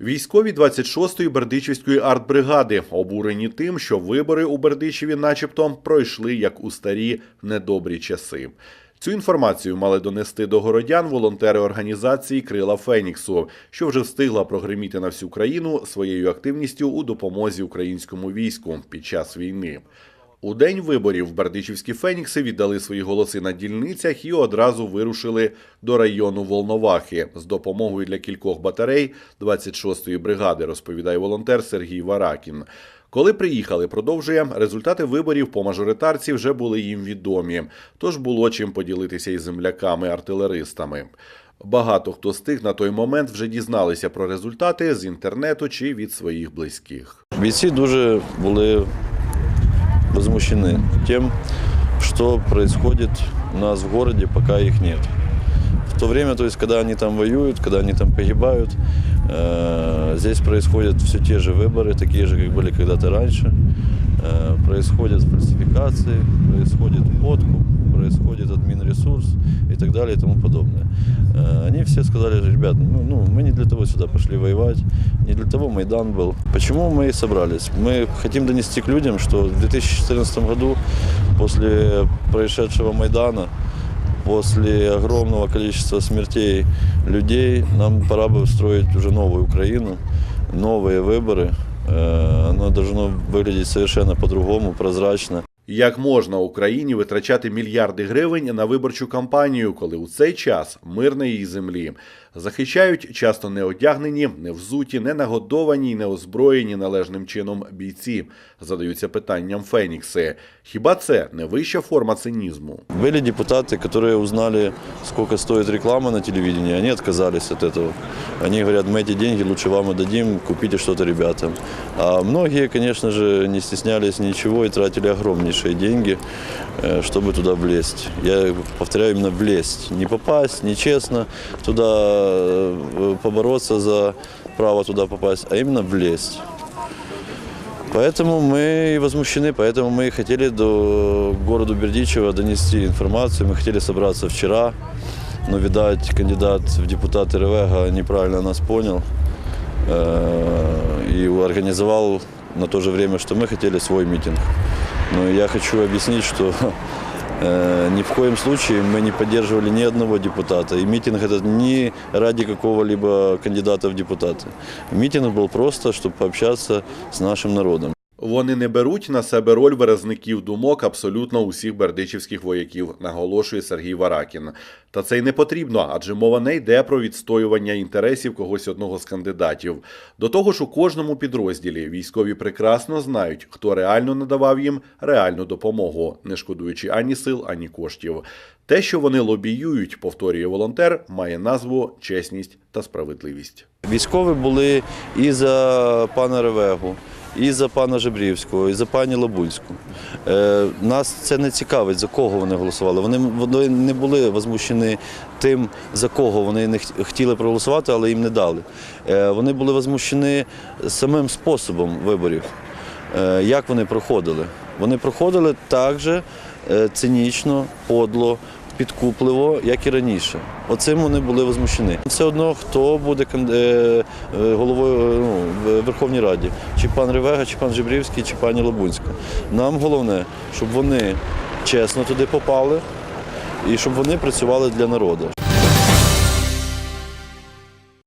Військові 26-ї Бердичівської артбригади обурені тим, що вибори у Бердичеві начебто пройшли як у старі недобрі часи. Цю інформацію мали донести до городян волонтери організації Крила Феніксу, що вже встигла прогреміти на всю країну своєю активністю у допомозі українському війську під час війни. У день виборів бердичівські фенікси віддали свої голоси на дільницях і одразу вирушили до району Волновахи з допомогою для кількох батарей 26-ї бригади, розповідає волонтер Сергій Варакін. Коли приїхали, продовжує, результати виборів по мажоритарці вже були їм відомі, тож було чим поділитися із земляками-артилеристами. Багато хто з тих на той момент вже дізналися про результати з інтернету чи від своїх близьких. Бійці дуже були возмущены тем, что происходит у нас в городе, пока их нет. В то время, то есть, когда они там воюют, когда они там погибают, э, здесь происходят все те же выборы, такие же, как были когда-то раньше. Э, происходят фальсификации, происходит подкуп, происходит админресурс и так далее и тому подобное. Э, Они все сказали, ребят, ну, ну, мы не для того сюда пошли воевать, не для того Майдан был. Почему мы и собрались? Мы хотим донести к людям, что в 2014 году, после происшедшего Майдана, после огромного количества смертей людей, нам пора бы строить уже новую Украину, новые выборы. Э, Оно должно выглядеть совершенно по-другому, прозрачно. Як можна Україні витрачати мільярди гривень на виборчу кампанію, коли у цей час мир на її землі захищають часто не одягнені, не взуті, не нагодовані й не озброєні належним чином бійці? Задаються питанням Фенікси. Хіба це не вища форма цинізму? Были депутаты, которые узнали, сколько стоит реклама на телевидении, они отказались от этого. Они говорят, мы эти деньги лучше вам отдадим, купите что-то ребятам. А многие, конечно же, не стеснялись ничего и тратили огромнейшие деньги, э, чтобы туда влезть. Я повторяю, именно влезть. Не попасть, нечестно туда э, побороться за право туда попасть, а именно влезть. Поэтому мы возмущены, поэтому мы хотели до города Бердичева донести информацию. Мы хотели собраться вчера, но, видать, кандидат в депутаты Ревега неправильно нас понял э, и организовал на то же время, что мы хотели свой митинг. Но я хочу объяснить, что э, ни в коем случае мы не поддерживали ни одного депутата. И митинг этот не ради какого-либо кандидата в депутаты. Митинг был просто, чтобы пообщаться с нашим народом. Вони не беруть на себе роль виразників думок абсолютно усіх бердичівських вояків, наголошує Сергій Варакін. Та це й не потрібно, адже мова не йде про відстоювання інтересів когось одного з кандидатів. До того ж, у кожному підрозділі військові прекрасно знають, хто реально надавав їм реальну допомогу, не шкодуючи ані сил, ані коштів. Те, що вони лобіюють, повторює волонтер, має назву чесність та справедливість. Військові були і за пана Ревегу, і за пана Жебрівського, і за пані Лабунську. Е, нас це не цікавить, за кого вони голосували. Вони, не були возмущені тим, за кого вони не хотіли проголосувати, але їм не дали. Е, вони були возмущені самим способом виборів, е, як вони проходили. Вони проходили так же цинічно, подло, підкупливо, як і раніше. Оцим вони були возмущені. Все одно, хто буде е, е, головою е, ну, Верховній Раді, чи пан Ревега, чи пан Жебрівський, чи пані Лабунська. Нам головне, щоб вони чесно туди попали і щоб вони працювали для народу.